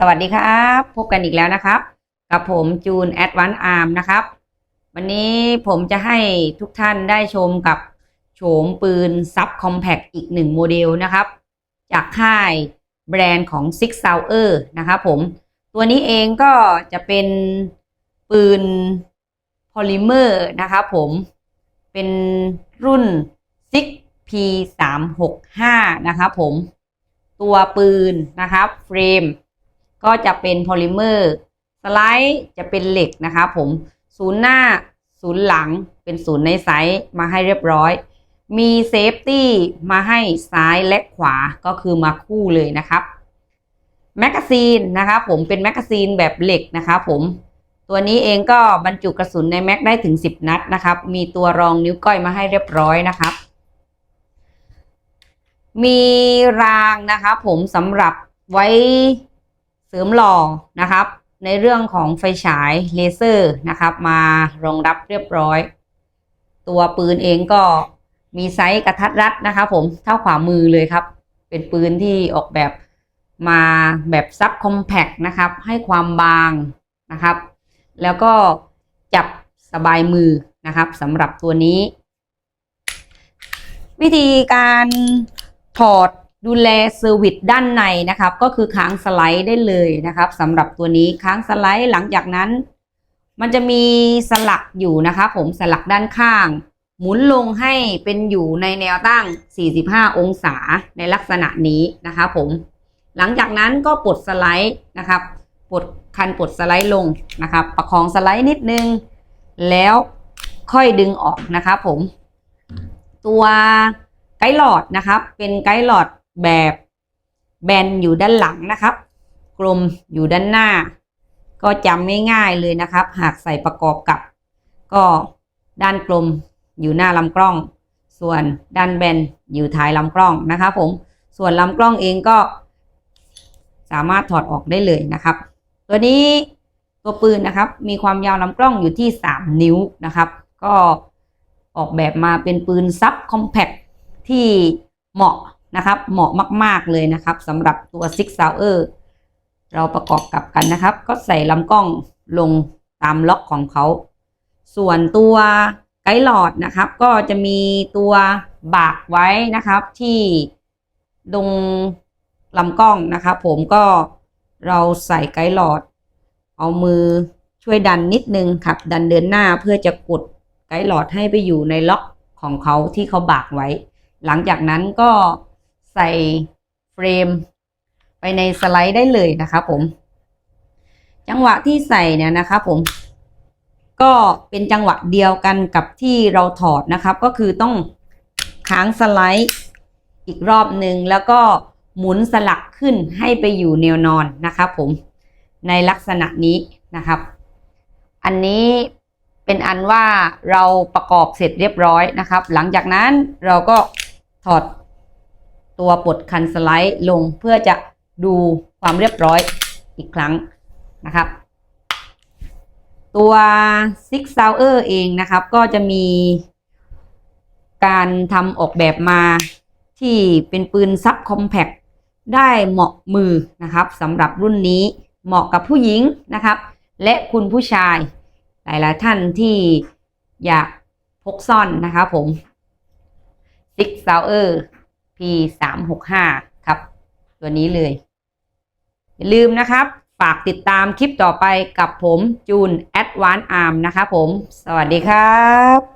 สวัสดีครับ พบกันอีกแล้วนะครับ กับผมจูนแอดวานอาร์มนะครับ วันนี้ผมจะให้ทุกท่านได้ชมกับโฉมปืนซับคอมแพ t อีกหนึ่งโมเดลนะครับ จากค่ายแบรนด์ของ Six Sauer นะครับผมตัวนี้เองก็จะเป็นปืนพอลิเมอร์นะครับผมเป็นรุ่น Six P 3 6 5 นะครับผมตัวปืนนะครับเฟรม ก็จะเป็นโพลิเมอร์สไลด์จะเป็นเหล็กนะครับผมศูนย์หน้าศูนย์หลังเป็นศูนย์ในไซส์มาให้เรียบร้อย มีเซฟตี้มาให้ซ้ายและขวาก็คือมาคู่เลยนะครับแมกกาซีนนะครับผมเป็นแมกกาซีนแบบเหล็กนะครับผมตัวนี้เองก็บรรจุกระสุนในแม็กได้ถึง 10 นัดนะครับ มีตัวรองนิ้วก้อยมาให้เรียบร้อยนะครับ มีรางนะครับผมสำหรับไว้ เสริมหล่อนะครับ ในเรื่องของไฟฉายเลเซอร์นะครับ มารองรับเรียบร้อย ตัวปืนเองก็มีไซส์กระทัดรัดนะครับผมเท่าขวามือเลยครับ เป็นปืนที่ออกแบบมาแบบซับคอมแพกนะครับ ให้ความบางนะครับ แล้วก็จับสบายมือนะครับสำหรับตัวนี้ วิธีการถอด ดูแลเซอร์วิสด้านในนะครับ ก็คือค้างสไลด์ได้เลยนะครับสำหรับตัวนี้ค้างสไลด์หลังจากนั้น มันจะมีสลักอยู่นะครับผมสลักด้านข้าง หมุนลงให้เป็นอยู่ในแนวตั้ง 45 องศาในลักษณะนี้นะครับผมหลังจากนั้นก็ปลดสไลด์นะครับปลดคันปลดสไลด์ลงนะครับ ประคองสไลด์นิดนึง แล้วค่อยดึงออกนะครับผม ตัวไกด์หลอดนะครับ เป็นไกด์หลอด แบบแบนอยู่ด้านหลังนะครับ กลมอยู่ด้านหน้า ก็จำง่ายๆเลยนะครับ หากใส่ประกอบกับ ก็ด้านกลมอยู่หน้าลำกล้อง ส่วนด้านแบนอยู่ท้ายลำกล้องนะครับผมส่วนลำกล้องเองก็ สามารถถอดออกได้เลยนะครับ ตัวนี้ตัวปืนนะครับ มีความยาวลำกล้องอยู่ที่ 3 นิ้วนะครับ ก็ออกแบบมาเป็นปืนซับคอมแพ t ที่เหมาะ นะครับเหมาะมาก ๆเลยนะครับสำหรับตัว Six Sauer เราประกอบกับกันนะครับ ก็ใส่ลำกล้องลงตามล็อกของเขา ส่วนตัวไกด์หลอดนะครับ ก็จะมีตัวบากไว้นะครับ ที่ตรงลำกล้องนะครับผมก็เราใส่ไกด์หลอด เอามือช่วยดันนิดนึงครับ ดันเดินหน้าเพื่อจะกดไกด์หลอดให้ไปอยู่ในล็อกของเขาที่เขาบากไว้ หลังจากนั้นก็ ใส่เฟรม ไปในสไลด์ได้เลยนะครับผม จังหวะที่ใส่เนี่ยนะครับผม ก็เป็นจังหวะเดียวกันกับที่เราถอดนะครับ ก็คือต้องค้างสไลด์อีกรอบหนึ่งแล้วก็หมุนสลักขึ้นให้ไปอยู่แนวนอนนะครับผมในลักษณะนี้นะครับ อันนี้เป็นอันว่าเราประกอบเสร็จเรียบร้อยนะครับ หลังจากนั้นเราก็ถอด ตัวปลดคันสไลด์ลงเพื่อจะดูความเรียบร้อยอีกครั้งนะครับ ตัว Six Sauer เองนะครับ ก็จะมีการทำออกแบบมาที่เป็นปืนซับคอมแพ t ได้เหมาะมือนะครับสำหรับรุ่นนี้เหมาะกับผู้หญิงนะครับ และคุณผู้ชายหลายๆท่านที่อยากพกซ่อนนะครับผม Six Sauer P 3 6 5ครับ ตัวนี้เลย อย่าลืมนะครับ ฝากติดตามคลิปต่อไปกับผมจูน Advance Arm นะครับผม สวัสดีครับ